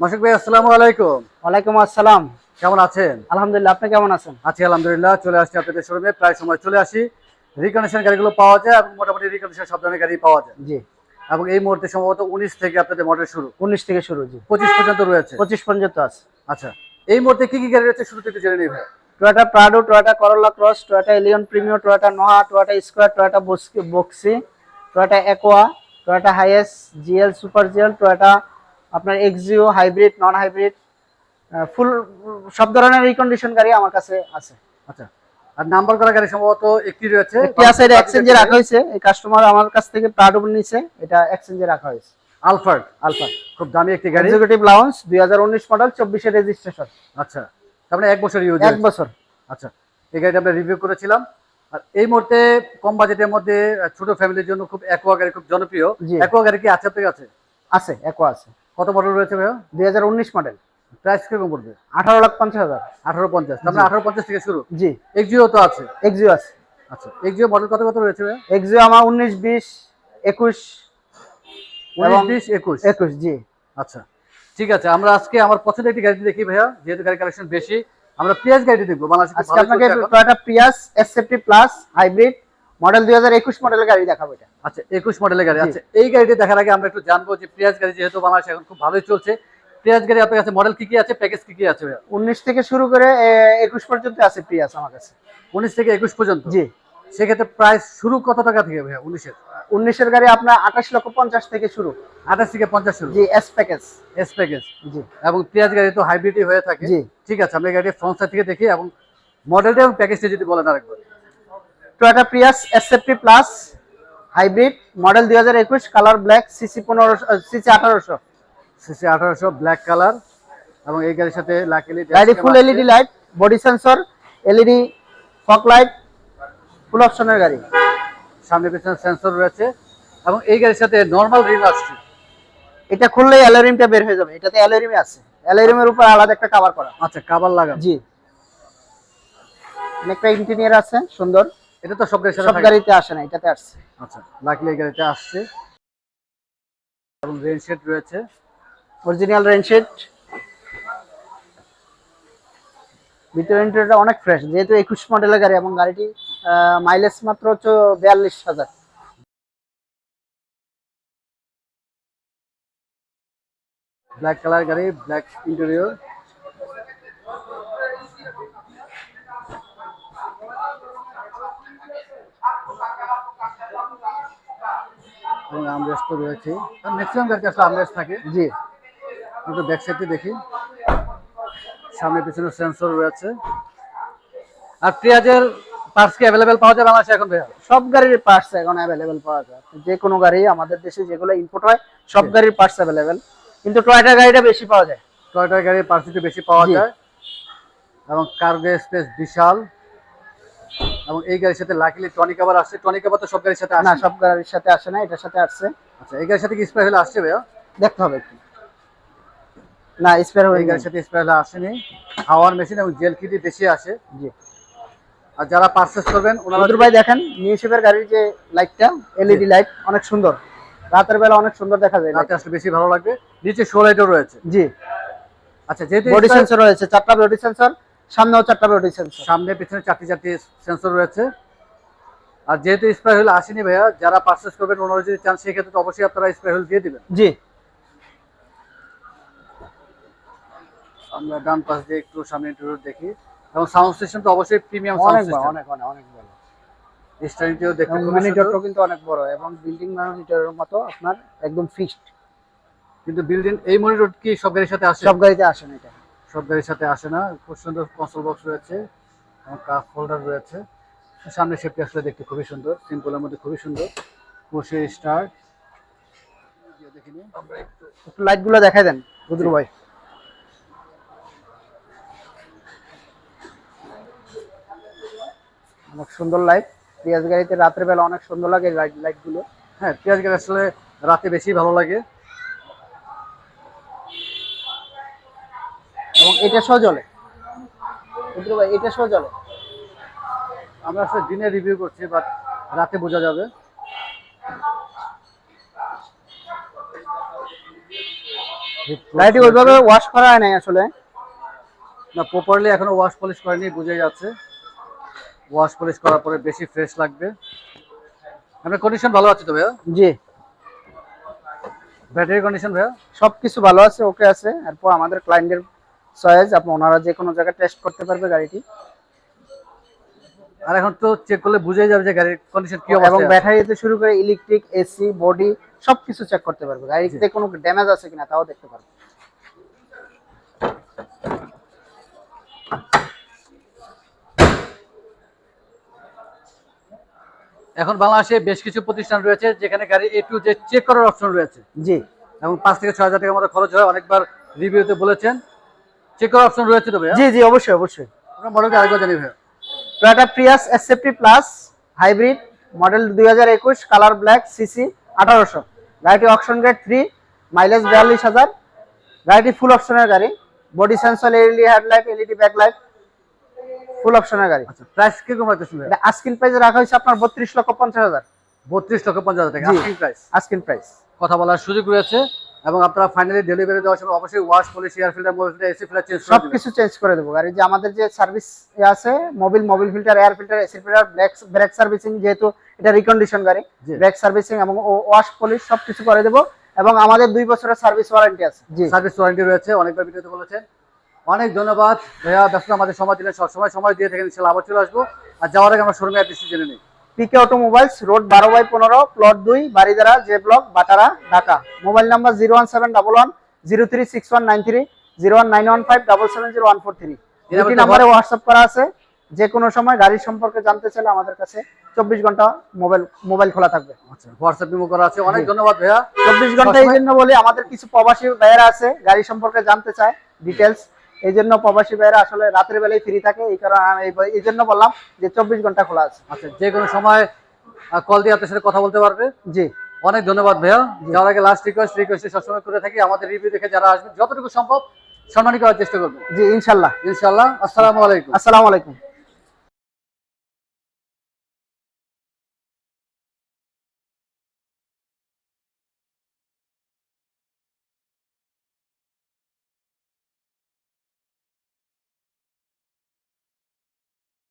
মাসুক ভাই আসসালামু আলাইকুম। ওয়ালাইকুম আসসালাম। কেমন আছেন? আলহামদুলিল্লাহ আপনি কেমন আছেন? আছি আলহামদুলিল্লাহ চলে আসছি আপনাদের শোরুমে। প্রায় সময় চলে আসি। রিকন্ডিশন গাড়িগুলো পাওয়া যায় এবং মোটামুটি রিকন্ডিশন সব ধরনের গাড়ি পাওয়া যায়। জি। এবং এই মুহূর্তে সম্ভবত উনিশ থেকে আপনাদের মডেল শুরু। উনিশ থেকে শুরু জি। পঁচিশ পর্যন্ত রয়েছে। পঁচিশ পর্যন্ত আছে। আচ্ছা এই মুহূর্তে কি কি গাড়ি রয়েছে শুরু থেকে জেনে নিই ভাই। Toyota Prado Toyota Corolla cross Toyota Allion premier Toyota Noah Toyota Squire Toyota boxy Toyota Aqua Toyota Hiace GL super GL Toyota আপনার Axio hybrid non hybrid full সব ধরনের রিকন্ডিশন গাড়ি আমার কাছে আছে। আচ্ছা আর নাম্বার করা গাড়ি সম্ভবত একটি রয়েছে। একটি আছে এটা এক্সচেঞ্জে রাখা হয়েছে। এই কাস্টমার আমার কাছ থেকে প্রাডো নিছে এটা এক্সচেঞ্জে রাখা হয়েছে। আলফার্ড আলফা খুব দামি একটি গাড়ি। এক্সিকিউটিভ লাউন্স দুই হাজার উনিশ মডেল চব্বিশে রেজিস্ট্রেশন আচ্ছা তার মানে এক বছর ইউজ এক বছর। আচ্ছা এই গাড়িটা আমরা রিভিউ করেছিলাম। আর এই মুহূর্তে কম বাজেটের মধ্যে ছোট ফ্যামিলির জন্য খুব অ্যাকোয়া গাড়ি খুব জনপ্রিয়। অ্যাকোয়া গাড়ি কি আছে আপনার কাছে? আছে একোয়া আছে। কত মডেল রয়েছে ভাইয়া? দুই হাজার উনিশ মডেল প্রাইস কীরকম পড়বে? আঠারো লাখ পঞ্চাশ হাজার। আঠারো পঞ্চাশ। তার মানে আঠারো পঞ্চাশ থেকে শুরু? জি। এক্সিও তো আছে? এক্সিও আছে। আচ্ছা এক্সিও মডেল কত কত রয়েছে ভাইয়া? এক্সিও আমার উনিশ বিশ একুশ উনিশ বিশ একুশ? একুশ জি। আচ্ছা ঠিক আছে আমরা আজকে আমার পছন্দের একটি গাড়ি দেখি ভাইয়া যেহেতু গাড়ি কালেকশন বেশি আমরা পিএস গাড়িটি দেখব। বাংলাদেশে আজকে আপনাকে Prius SFT plus hybrid model দুই হাজার একুশ মডেলের গাড়ি দেখাবো এটা। আচ্ছা একুশ মডেলের গাড়ি। আচ্ছা এই গাড়িটি দেখার আগে আমরা একটু জানব যে গাড়ি যেহেতু বাংলাদেশে এখন খুব ভালোই চলছে গাড়ি আপনার কাছে মডেল কি কি আছে প্যাকেজ কি কি আছে উনিশ থেকে শুরু করে একুশ পর্যন্ত আছে আমার কাছে। উনিশ থেকে একুশ পর্যন্ত? জি। সেক্ষেত্রে প্রাইস শুরু কত টাকা থেকে ভাইয়া উনিশের? উনিশের গাড়ি আপনার আঠাশ লক্ষ পঞ্চাশ থেকে শুরু। আঠাশ থেকে পঞ্চাশ শুরু? G S package S package জি। এবং পেঁয়াজ গাড়ি তো হাইব্রিডই হয়ে থাকে। জি। ঠিক আছে আমরা এই গাড়ি ফ্রন্ট সাইড থেকে দেখি এবং মডেলটা এবং প্যাকেজটা যদি বলেন আরেকবার। Toyota Prius SFT plus hybrid model দুই হাজার একুশ কালার ব্ল্যাক সিসি পনেরোশো সিসি আঠারোশো সিসি আঠারোশো ব্ল্যাক কালার এবং এই গাড়ির সাথে গাড়ি full LED light body sensor LED fog light full অপশনের গাড়ি। সামনে পেছনে সেন্সর রয়েছে এবং এই গাড়ির সাথে নর্মাল রিম আসছে। এটা খুললেই অ্যালোরিমটা বের হয়ে যাবে এটাতে অ্যালোরিমে আছে। অ্যালোরিমের উপর আলাদা একটা কভার করা। আচ্ছা কাবার লাগা জি। অনেকটা ইন্টিরিয়ার আছে সুন্দর। এটা তো সব গাড়ির সব গাড়িতে আসে না এটাতে আসছে। আচ্ছা লাকিলি গাড়িতে আসছে। এবং রেন শেড রয়েছে। অরিজিনাল রেনশেড ভিতরে ইন্টেরিয়রটা অনেক ফ্রেশ যেহেতু একুশ মডেলের গাড়ি এবং গাড়িটি মাইলেজ মাত্র হচ্ছে বিয়াল্লিশ হাজার। ব্ল্যাক কালার গাড়ি ব্ল্যাক ইন্টেরিয়র এবং আমরেস্ট তো রয়েছে ম্যাক্সিমাম গাড়িতে আসলে আমরেস্ট থাকে জি। একটু ব্যাক সাইডে দেখি। সামনে পিছনে সেন্সর রয়েছে। আর পেঁয়াজের পার্টস কি অ্যাভেলেবেল পাওয়া যায় বাংলাদেশে এখন ভাইয়া? সব গাড়ির পার্টস এখন অ্যাভেলেবেল পাওয়া যায়। যে কোনো গাড়ি আমাদের দেশে যেগুলো ইম্পোর্ট হয় সব গাড়ির পার্টস অ্যাভেলেবেল কিন্তু টয়টা গাড়িটা বেশি পাওয়া যায়। টয়টার গাড়ির পার্টস একটু বেশি পাওয়া যায়। এবং কার্গো স্পেস বিশাল। এবং এই গাড়ির সাথে লাকিলি টনিক আবার আসছে। টনিক আবার তো সব গাড়ির সাথে না সব গাড়ির সাথে আসে না এটার সাথে আসছে। আচ্ছা এই গাড়ির সাথে কি স্প্রে হলে আসছে ভাইয়া? দেখতে হবে একটু। না স্পেয়ার এই হয়ে গাড়ির সাথে স্প্রে হলে আসেনি। হাওয়ার মেশিন এবং জেল কিটি বেশি আসে। জি। আর যারা পারচেস করবেন ওনারা ভাই দেখেন নিউ শেপের গাড়ির যে লাইটটা এলইডি লাইট অনেক সুন্দর। রাতের বেলা অনেক সুন্দর দেখা যায়। রাতে আসলে বেশি ভালো লাগবে। নিচে শো লাইটও রয়েছে। জি। আচ্ছা যেহেতু বডি সেন্সর রয়েছে চারটা বডি সেন্সর সামনেও চারটা বডি সেন্সর সামনে পিছনে চারটি চারটি সেন্সর রয়েছে। আর যেহেতু স্প্রে হুইল আসেনি ভাইয়া যারা পারচেস করবেন ওনারা যদি চান সেক্ষেত্রে তো অবশ্যই আপনারা স্প্রে হুইল দিয়ে দিবেন। জি। আমরা ডান পাশ দিয়ে একটু সামনে একটু দেখি। এবং সাউন্ড সিস্টেম তো অবশ্যই প্রিমিয়াম সাউন্ড সিস্টেম অনেক অনেক অনেক বড়। স্টাইলটিও দেখতে খুবই মনিটরটা সুন্দর। কিন্তু অনেক বড় এবং বিল্ডিং মনিটরের মতো আপনার একদম ফিক্সড কিন্তু বিল্ডিং এই মনিটর কি সব গাড়ির সাথে আসে? সব গাড়িতে আসে না এটা। সব গাড়ির সাথে আসে না। খুব সুন্দর কনসোল বক্স রয়েছে এবং কাপ হোল্ডার রয়েছে। সামনে সেফটি আসলে দেখতে খুবই সুন্দর সিম্পলের মধ্যে খুবই সুন্দর। বসে স্টার্ট দেখিনি একটু একটু লাইটগুলো দেখাই দেন বুদ্রু ভাই। অনেক সুন্দর লাইট পেঁয়াজ গাড়িতে রাতের বেলা অনেক সুন্দর লাগে লাইট লাইটগুলো। হ্যাঁ পেঁয়াজ গাড়ি আসলে রাতে বেশি ভালো লাগে। এবং এটা সহ ভাই এটা সহ জ্বলে আমরা আসলে দিনে রিভিউ করছি বাট রাতে বোঝা যাবে। গাড়িটি ওইভাবে ওয়াশ করা হয় নাই আসলে। না প্রপারলি এখনও ওয়াশ পলিশ করেনি বোঝাই যাচ্ছে। ওয়াশ পলিশ করার পরে বেশি ফ্রেশ লাগবে। আপনার কন্ডিশন ভালো আছে তো ভাইয়া? জি। ব্যাটারি কন্ডিশন ভাইয়া? সবকিছু ভালো আছে ওকে আছে। এরপর আমাদের ক্লায়েন্টের চয়েস আপনি ওনারা যে কোনো জায়গায় টেস্ট করতে পারবে গাড়িটি। আর এখন তো চেক করলে বুঝাই যাবে যে গাড়ির কন্ডিশন কি এবং ব্যাটারি থেকে শুরু করে ইলেকট্রিক এসি বডি সবকিছু চেক করতে পারবে। গাড়িতে কোনো ড্যামেজ আছে কিনা তাও দেখতে পারবে। এখন বাংলাদেশে বেশ কিছু প্রতিষ্ঠান রয়েছে যেখানে গাড়ি এ টু যে চেক করার অপশন রয়েছে। জি। এবং পাঁচ থেকে ছয় হাজার টাকার মতো খরচ হয় অনেকবার রিভিউতে বলেছেন। চেক করার অপশন রয়েছে তো ভাইয়া? জি জি অবশ্যই অবশ্যই। আমরা মডেলকে আরেকবার জানি ভাইয়া। Toyota Prius SFT plus hybrid model দুই হাজার একুশ কালার ব্ল্যাক সিসি আঠারোশো। গাড়িটি অপশন গ্রেড থ্রি মাইলেজ বিয়াল্লিশ হাজার। গাড়িটি ফুল অপশনের গাড়ি। Body sensor LED headlight LED backlight full অপশনের গাড়ি। আচ্ছা প্রাইস রাখতেছেন ভাইয়া? এটা আস্কিন প্রাইসে রাখা হয়েছে আপনার বত্রিশ লক্ষ পঞ্চাশ হাজার। বত্রিশ লক্ষ পঞ্চাশ হাজার টাকা asking price। আস্কিন প্রাইস কথা বলার সুযোগ রয়েছে। এবং আপনারা ফাইনালি ডেলিভারি দেওয়ার সময় অবশ্যই wash polish air filter Mobil filter AC filter change সব কিছু চেঞ্জ করে দেবো। গাড়ি যে আমাদের যে সার্ভিস আছে Mobil Mobil filter air filter AC filter brake brake servicing যেহেতু এটা রিকন্ডিশন গাড়ি। ব্রেক সার্ভিসিং এবং ওয়াশ পলিশ সব কিছু করে দেবো। এবং আমাদের দুই বছরের সার্ভিস ওয়ারেন্টি আছে। জি। সার্ভিস ওয়ারেন্টি রয়েছে অনেকবার ভিডিওতে বলেছেন। অনেক ধন্যবাদ। ভাইয়া ব্যস্ত আমাদের সময় দিলেন সবসময় সময় দিয়ে থাকেন ইনশাল্লাহ আবার চলে আসব। আর যাওয়ার আগে আমরা শোরুমে অ্যাড্রেসটি জেনে নিই। পিকে অটোমোবাইলস রোড বারো বাই পনেরো প্লট দুই Baridhara J block Bhatara Dhaka. Mobile number zero one seven double one zero three six one nine three zero one nine one five double seven zero one four three এই দুটি নাম্বারে WhatsApp করা আছে। যে কোনো সময় গাড়ির সম্পর্কে জানতে চাইলে আমাদের কাছে চব্বিশ ঘণ্টা মোবাইল মোবাইল খোলা থাকবে। আচ্ছা হোয়াটসঅ্যাপ মেমো করা আছে। অনেক ধন্যবাদ ভাইয়া। চব্বিশ ঘণ্টা এই জন্য বলি আমাদের কিছু প্রবাসী ভাইয়েরা আছে গাড়ি সম্পর্কে জানতে চায় ডিটেলস এই জন্য প্রবাসী ভাইয়েরা আসলে রাতের বেলায় ফ্রি থাকে এই কারণে আমি এই- এই জন্য বললাম যে চব্বিশ ঘণ্টা খোলা আছে। আচ্ছা যে কোনো সময় কল দিয়ে আপনার সাথে কথা বলতে পারবে? জি। অনেক ধন্যবাদ ভাইয়া। যাওয়ার আগে লাস্ট রিকোয়েস্ট রিকোয়েস্ট সবসময় করে থাকি আমাদের রিভিউ দেখে যারা আসবে যতটুকু সম্ভব সম্মানিত করার চেষ্টা করবেন। জি ইনশাল্লাহ। ইনশাল্লাহ। আসসালামু আলাইকুম। আসসালামু আলাইকুম।